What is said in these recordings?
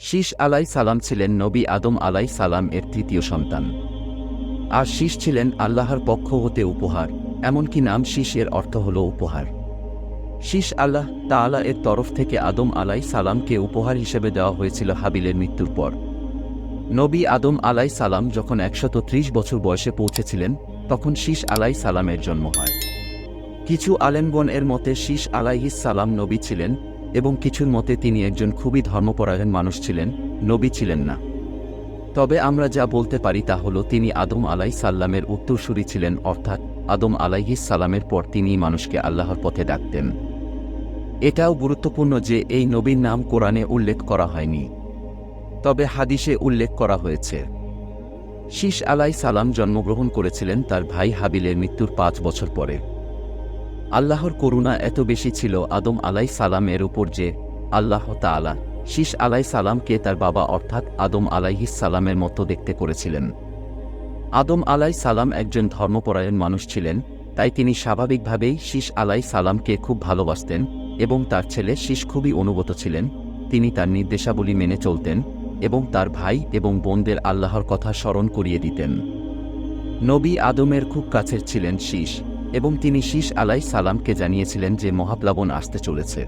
শীষ আলাই সালাম ছিলেন নবী আদম আলাই সালাম এর তৃতীয় সন্তান। আর শীষ ছিলেন আল্লাহর পক্ষ হতে উপহার, এমনকি নাম শীষ এর অর্থ হল উপহার। শীষ আল্লাহ তাআলা এর তরফ থেকে আদম আলাই সালামকে উপহার হিসেবে দেওয়া হয়েছিল হাবিলের মৃত্যুর পর। নবী আদম আলাই সালাম যখন একশত বছর বয়সে পৌঁছেছিলেন তখন শীষ আলাই সালামের জন্ম হয়। কিছু আলেমগণ এর মতে শীষ আলাইহিস সালাম নবী ছিলেন এবং কিছুর মতে তিনি একজন খুবই ধর্মপরায়ণ মানুষ ছিলেন, নবী ছিলেন না। তবে আমরা যা বলতে পারি তা হল তিনি আদম আলাই সাল্লামের উত্তরসূরি ছিলেন, অর্থাৎ আদম আলাইহিস সালামের পর তিনি মানুষকে আল্লাহর পথে ডাকতেন। এটাও গুরুত্বপূর্ণ যে এই নবীর নাম কোরআনে উল্লেখ করা হয়নি। তবে হাদিসে উল্লেখ করা হয়েছে। শীষ আলাই সালাম জন্মগ্রহণ করেছিলেন তার ভাই হাবিলের মৃত্যুর পাঁচ বছর পরে। আল্লাহর করুণা এত বেশি ছিল আদম আলাই সালামের উপর যে, আল্লাহ তাআলা শীষ আলাই সালামকে তার বাবা অর্থাৎ আদম আলাইহিস সালামের মতো দেখতে করেছিলেন। আদম আলাই সালাম একজন ধর্মপরায়ণ মানুষ ছিলেন, তাই তিনি স্বাভাবিকভাবেই শীষ আলাই সালামকে খুব ভালোবাসতেন এবং তার ছেলে শীষ খুবই অনুগত ছিলেন, তিনি তার নির্দেশাবলী মেনে চলতেন এবং তার ভাই এবং বোনদের আল্লাহর কথা স্মরণ করিয়ে দিতেন। নবী আদমের খুব কাছের ছিলেন শীষ, এবং তিনি শীষ আলাই সালামকে জানিয়েছিলেন যে মহাপ্লাবন আসতে চলেছে।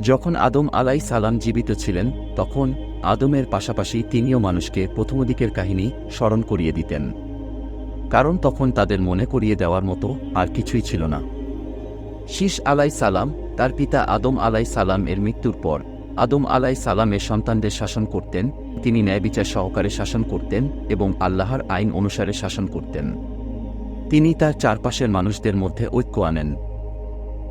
যখন আদম আলাই সালাম জীবিত ছিলেন, তখন আদমের পাশাপাশি তিনিও মানুষকে প্রথম দিকের কাহিনী স্মরণ করিয়ে দিতেন। কারণ তখন তাদের মনে করিয়ে দেওয়ার মতো আর কিছুই ছিল না। শীষ আলাই সালাম তার পিতা আদম আলাই সালাম এর মৃত্যুর পর আদম আলাই সালামের সন্তানদের শাসন করতেন, তিনি ন্যায়বিচার সহকারে শাসন করতেন এবং আল্লাহর আইন অনুসারে শাসন করতেন। তিনি তার চারপাশের মানুষদের মধ্যে ঐক্য আনেন।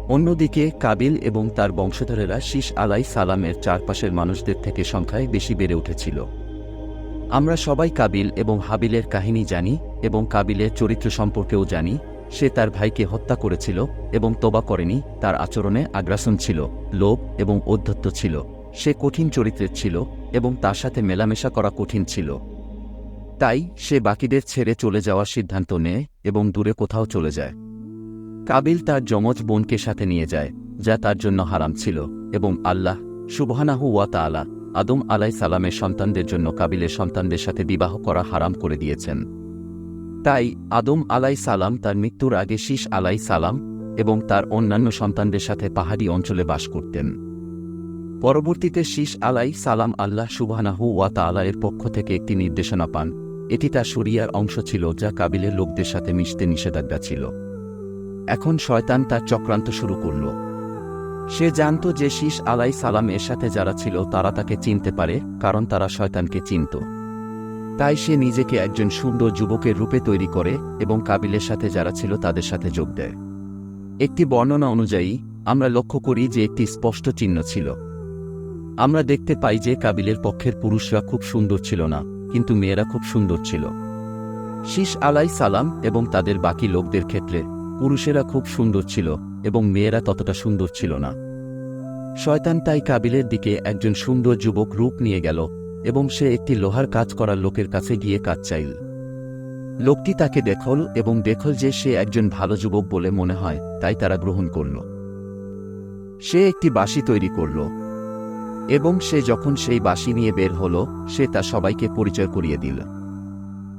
অন্যদিকে কাবিল এবং তার বংশধরেরা শীষ আলাই সালামের চারপাশের মানুষদের থেকে সংখ্যায় বেশি বেড়ে উঠেছিল। আমরা সবাই কাবিল এবং হাবিলের কাহিনী জানি এবং কাবিলের চরিত্র সম্পর্কেও জানি। সে তার ভাইকে হত্যা করেছিল এবং তোবা করেনি, তার আচরণে আগ্রাসন ছিল, লোভ এবং অধ্যত্ত ছিল। সে কঠিন চরিত্রের ছিল এবং তার সাথে মেলামেশা করা কঠিন ছিল। তাই সে বাকিদের ছেড়ে চলে যাওয়ার সিদ্ধান্ত নেয় এবং দূরে কোথাও চলে যায়। কাবিল তার যমজ বোনকে সাথে নিয়ে যায়, যা তার জন্য হারাম ছিল এবং আল্লাহ সুবহানাহু ওয়া তাআলা আদম আলাই সালামের সন্তানদের জন্য কাবিলের সন্তানদের সাথে বিবাহ করা হারাম করে দিয়েছেন। তাই আদম আলাই সালাম তার মৃত্যুর আগে শীষ আলাই সালাম এবং তার অন্যান্য সন্তানদের সাথে পাহাড়ি অঞ্চলে বাস করতেন। পরবর্তীতে শীষ আলাই সালাম আল্লাহ সুবহানাহু ওয়া তাআলা এর পক্ষ থেকে একটি নির্দেশনা পান। এটি তার শরিয়ার অংশ ছিল যা কাবিলের লোকদের সাথে মিশতে নিষেধাজ্ঞা ছিল। এখন শয়তান তার চক্রান্ত শুরু করল। সে জানত যে শীষ আলাই সালাম এর সাথে যারা ছিল তারা তাকে চিনতে পারে, কারণ তারা শয়তানকে চিনত। তাই সে নিজেকে একজন সুন্দর যুবকের রূপে তৈরি করে এবং কাবিলের সাথে যারা ছিল তাদের সাথে যোগ দেয়। একটি বর্ণনা অনুযায়ী, আমরা লক্ষ্য করি যে একটি স্পষ্ট চিহ্ন ছিল। আমরা দেখতে পাই যে কাবিলের পক্ষের পুরুষরা খুব সুন্দর ছিল না, কিন্তু মেয়েরা খুব সুন্দর ছিল। শীষ আলাই সালাম এবং তাদের বাকি লোকদের ক্ষেত্রে পুরুষেরা খুব সুন্দর ছিল এবং মেয়েরা ততটা সুন্দর ছিল না। শয়তান তাই কাবিলের দিকে একজন সুন্দর যুবক রূপ নিয়ে গেল এবং সে একটি লোহার কাজ করার লোকের কাছে গিয়ে কাজ চাইল। লোকটি তাকে দেখল এবং দেখল যে সে একজন ভালো যুবক বলে মনে হয়, তাই তারা গ্রহণ করল। সে একটি বাঁশি তৈরি করল। এবং সে যখন সেই বাঁশি নিয়ে বের হল, সে তা সবাইকে পরিচয় করিয়ে দিল।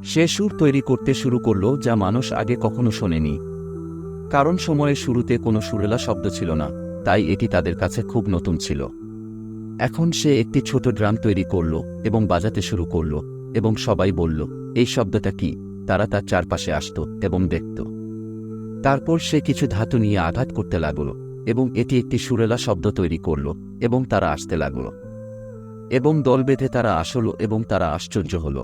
সে সুর তৈরি করতে শুরু করল যা মানুষ আগে কখনো শোনেনি। কারণ সময়ের শুরুতে কোনো সুরেলা শব্দ ছিল না, তাই এটি তাদের কাছে খুব নতুন ছিল। এখন সে একটি ছোট ড্রাম তৈরি করল এবং বাজাতে শুরু করল এবং সবাই বলল, এই শব্দটা কি? তারা তার চারপাশে আসত এবং দেখত। তারপর সে কিছু ধাতু নিয়ে আঘাত করতে লাগল। এবং এটি একটি সুরেলা শব্দ তৈরি করল, এবং তারা আসতে লাগল। এবং দল বেঁধে তারা আসল এবং তারা আশ্চর্য হল।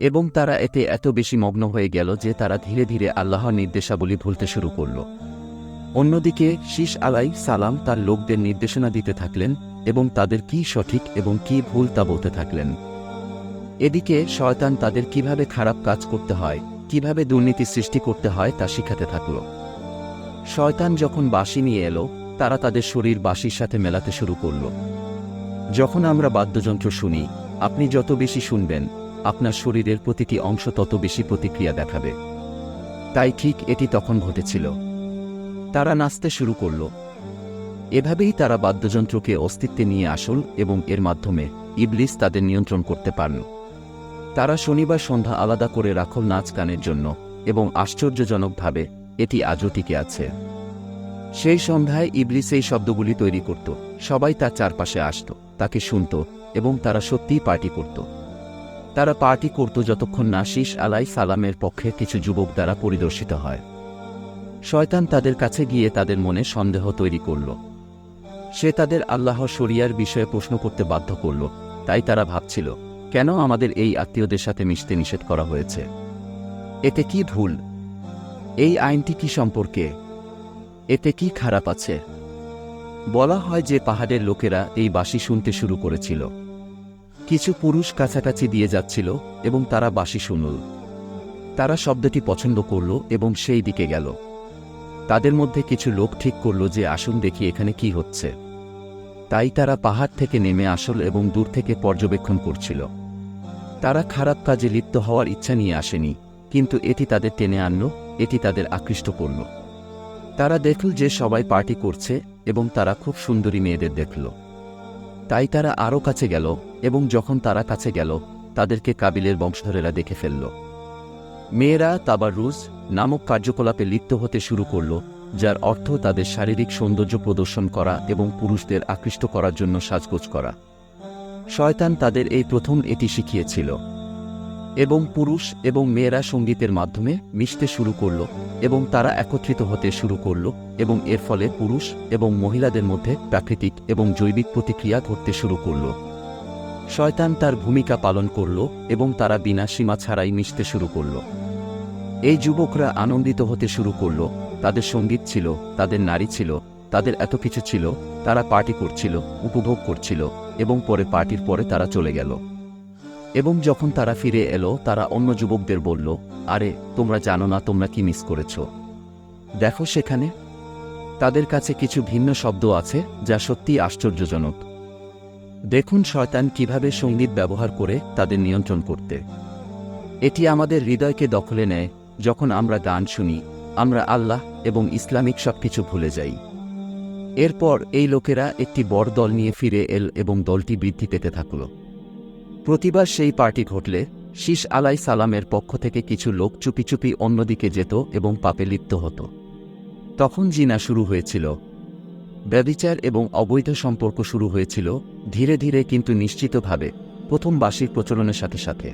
এবং তারা এতে এত বেশি মগ্ন হয়ে গেল যে তারা ধীরে ধীরে আল্লাহর নির্দেশাবলী ভুলতে শুরু করল। অন্যদিকে শীষ আলাই সালাম তার লোকদের নির্দেশনা দিতে থাকলেন এবং তাদের কি সঠিক এবং কি ভুল তা বলতে থাকলেন। এদিকে শয়তান তাদের কীভাবে খারাপ কাজ করতে হয়, কীভাবে দুর্নীতি সৃষ্টি করতে হয় তা শিখাতে থাকল। শয়তান যখন বাঁশি নিয়ে এলো, তারা তাদের শরীর বাঁশির সাথে মেলাতে শুরু করল। যখন আমরা বাদ্যযন্ত্র শুনি, আপনি যত বেশি শুনবেন, আপনার শরীরের প্রতিটি অংশ তত বেশি প্রতিক্রিয়া দেখাবে। তাই ঠিক এটি তখন ঘটেছিল। তারা নাচতে শুরু করল। এভাবেই তারা বাদ্যযন্ত্রকে অস্তিত্বে নিয়ে আসল এবং এর মাধ্যমে ইবলিস তাদের নিয়ন্ত্রণ করতে পারল। তারা শনিবার সন্ধ্যা আলাদা করে রাখল নাচ গানের জন্য এবং আশ্চর্যজনকভাবে এটি আজও টিকে আছে। সেই সন্ধ্যায় ইবলিস এই শব্দগুলি তৈরি করত। সবাই তার চারপাশে আসত, তাকে শুনত এবং তারা সত্যিই পার্টি করত। তারা পার্টি করত যতক্ষণ না শীষ আলাই সালামের পক্ষে কিছু যুবক দ্বারা পরিদর্শিত হয়। শয়তান তাদের কাছে গিয়ে তাদের মনে সন্দেহ তৈরি করল। সে তাদের আল্লাহ শরিয়ার বিষয়ে প্রশ্ন করতে বাধ্য করল। তাই তারা ভাবছিল, কেন আমাদের এই আত্মীয়দের সাথে মিশতে নিষেধ করা হয়েছে? এতে কি ভুল? এই আইনটি কি সম্পর্কে? এতে কি খারাপ আছে? বলা হয় যে পাহাড়ের লোকেরা এই বাসি শুনতে শুরু করেছিল। কিছু পুরুষ কাছাকাছি দিয়ে যাচ্ছিল এবং তারা বাসি শুনল। তারা শব্দটি পছন্দ করল এবং সেই দিকে গেল। তাদের মধ্যে কিছু লোক ঠিক করল যে, আসুন দেখি এখানে কি হচ্ছে। তাই তারা পাহাড় থেকে নেমে আসল এবং দূর থেকে পর্যবেক্ষণ করছিল। তারা খারাপ কাজে লিপ্ত হওয়ার ইচ্ছা নিয়ে আসেনি, কিন্তু এটি তাদের টেনে আনল এটি তাদের আকৃষ্ট করল তারা দেখল যে সবাই পার্টি করছে এবং তারা খুব সুন্দরী মেয়েদের দেখল। তাই তারা আরও কাছে গেল এবং যখন তারা কাছে গেল, তাদেরকে কাবিলের বংশধরেরা দেখে ফেলল। মেয়েরা তাবারুজ নামক কার্যকলাপে লিপ্ত হতে শুরু করল, যার অর্থ তাদের শারীরিক সৌন্দর্য প্রদর্শন করা এবং পুরুষদের আকৃষ্ট করার জন্য সাজগোজ করা। শয়তান তাদের এই প্রথম এটি শিখিয়েছিল। এবং পুরুষ এবং মেয়েরা সঙ্গীতের মাধ্যমে মিশতে শুরু করল এবং তারা একত্রিত হতে শুরু করল এবং এর ফলে পুরুষ এবং মহিলাদের মধ্যে প্রাকৃতিক এবং জৈবিক প্রতিক্রিয়া ঘটতে শুরু করল। শয়তান তার ভূমিকা পালন করল এবং তারা বিনা সীমা ছাড়াই মিশতে শুরু করল। এই যুবকরা আনন্দিত হতে শুরু করল, তাদের সংগীত ছিল, তাদের নারী ছিল, তাদের এত কিছু ছিল, তারা পার্টি করছিল, উপভোগ করছিল এবং পরে পার্টির পরে তারা চলে গেল। এবং যখন তারা ফিরে এলো, তারা অন্য যুবকদের বলল, আরে, তোমরা জানো না তোমরা কি মিস করেছ? দেখো সেখানে। তাদের কাছে কিছু ভিন্ন শব্দ আছে, যা সত্যি আশ্চর্যজনক। দেখুন শয়তান কীভাবে সংগীত ব্যবহার করে তাদের নিয়ন্ত্রণ করতে। এটি আমাদের হৃদয়কে দখলে নেয়, যখন আমরা গান শুনি, আমরা আল্লাহ এবং ইসলামিক সবকিছু ভুলে যাই। এরপর এই লোকেরা একটি বড় দল নিয়ে ফিরে এল এবং দলটি বৃদ্ধি পেতে থাকল। প্রতিবার সেই পার্টি ঘটলে, শীষ আলাই সালামের পক্ষ থেকে কিছু লোক চুপি চুপি অন্যদিকে যেত এবং পাপে লিপ্ত হতো। তখন জিনা শুরু হয়েছিল। ব্যবিচার এবং অবৈধ সম্পর্ক শুরু হয়েছিল, ধীরে ধীরে কিন্তু নিশ্চিতভাবে প্রথম বার্ষিক প্রচলনের সাথে সাথে।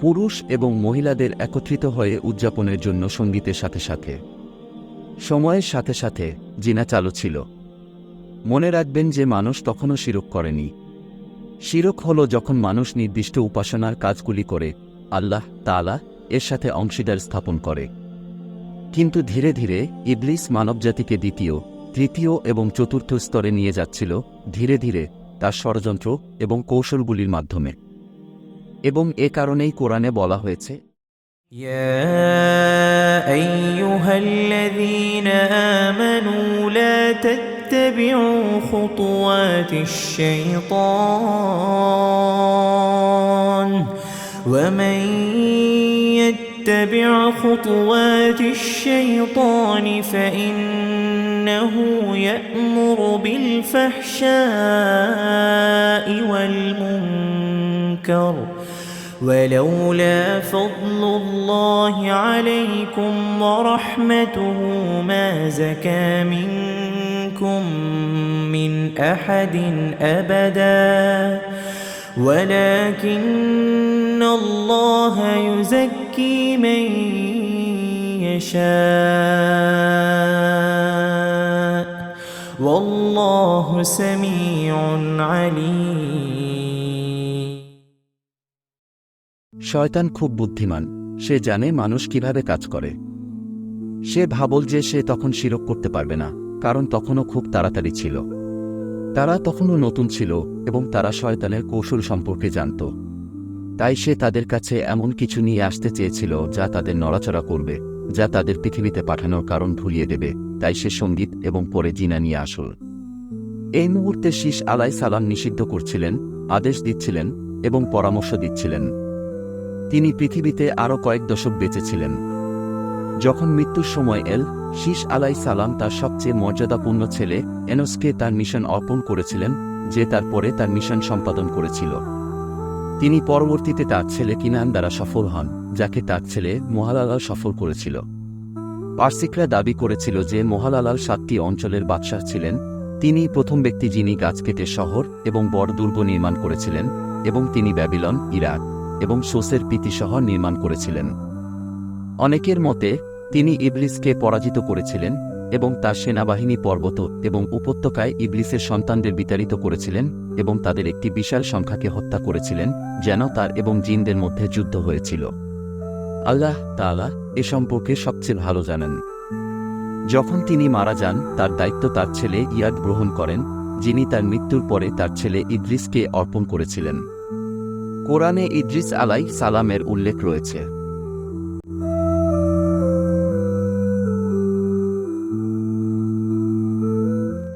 পুরুষ এবং মহিলাদের একত্রিত হয়ে উদযাপনের জন্য সঙ্গীতের সাথে সাথে। সময়ের সাথে সাথে জিনা চালু ছিল। মনে রাখবেন যে মানুষ তখনও শিরক করেনি। শিরক হল যখন মানুষ নির্দিষ্ট উপাসনার কাজগুলি করে আল্লাহ তালা এর সাথে অংশীদার স্থাপন করে কিন্তু ধীরে ধীরে ইবলিস মানবজাতিকে দ্বিতীয় তৃতীয় এবং চতুর্থ স্তরে নিয়ে যাচ্ছিল ধীরে ধীরে তার ষড়যন্ত্র এবং কৌশলগুলির মাধ্যমে এবং এ কারণেই কোরআনে বলা হয়েছে يا أيها الذين آمنوا لا تتبعوا خطوات الشيطان ومن يتبع خطوات الشيطان فإنه يأمر بالفحشاء والمنكر ولولا فضل الله عليكم ورحمته ما زكى منكم من أحد أبدا. ولكن الله يزكي من يشاء. والله سميع عليم. শয়তান খুব বুদ্ধিমান, সে জানে মানুষ কীভাবে কাজ করে। সে ভাবল যে সে তখন শিরক করতে পারবে না, কারণ তখনও খুব তাড়াতাড়ি ছিল। তারা তখনও নতুন ছিল এবং তারা শয়তানের কৌশল সম্পর্কে জানত। তাই সে তাদের কাছে এমন কিছু নিয়ে আসতে চেয়েছিল যা তাদের নড়াচড়া করবে, যা তাদের পৃথিবীতে পাঠানোর কারণ ভুলিয়ে দেবে, তাই সে সংগীত এবং পরে জিনা নিয়ে আসল। এই মুহূর্তে শীষ আলাই সালাম নিষিদ্ধ করছিলেন, আদেশ দিচ্ছিলেন এবং পরামর্শ দিচ্ছিলেন। তিনি পৃথিবীতে আরও কয়েক দশক বেঁচেছিলেন যখন মৃত্যুর সময় এল শীষ আলাই সালাম তার সবচেয়ে মর্যাদাপূর্ণ ছেলে এনসকে তার মিশন অর্পণ করেছিলেন, যে তারপরে তার মিশন সম্পাদন করেছিল। তিনি পরবর্তীতে তার ছেলে কিনান দ্বারা সফল হন, যাকে তার ছেলে মোহালালাল সফল করেছিল। পার্সিকরা দাবি করেছিল যে মোহালালাল সাতটি অঞ্চলের বাদশাহ ছিলেন। তিনি প্রথম ব্যক্তি যিনি গাছ কেটে শহর এবং বড় দুর্গ নির্মাণ করেছিলেন, এবং তিনি ব্যাবিলন, ইরাক। এবং সোসের শহর নির্মাণ করেছিলেন। অনেকের মতে, তিনি ইবলিসকে পরাজিত করেছিলেন এবং তার সেনাবাহিনী পর্বত এবং উপত্যকায় ইবলিসের সন্তানদের বিতাড়িত করেছিলেন এবং তাদের একটি বিশাল সংখ্যাকে হত্যা করেছিলেন যেন তার এবং জিনদের মধ্যে যুদ্ধ হয়েছিল। আল্লাহ তাআলা এ সম্পর্কে সবচেয়ে ভালো জানেন। যখন তিনি মারা যান, তার দায়িত্ব তার ছেলে ইয়াদ গ্রহণ করেন, যিনি তার মৃত্যুর পরে তার ছেলে ইদ্রিসকে অর্পণ করেছিলেন। কোরআনে ইদ্রিস আলাই সালামের উল্লেখ রয়েছে।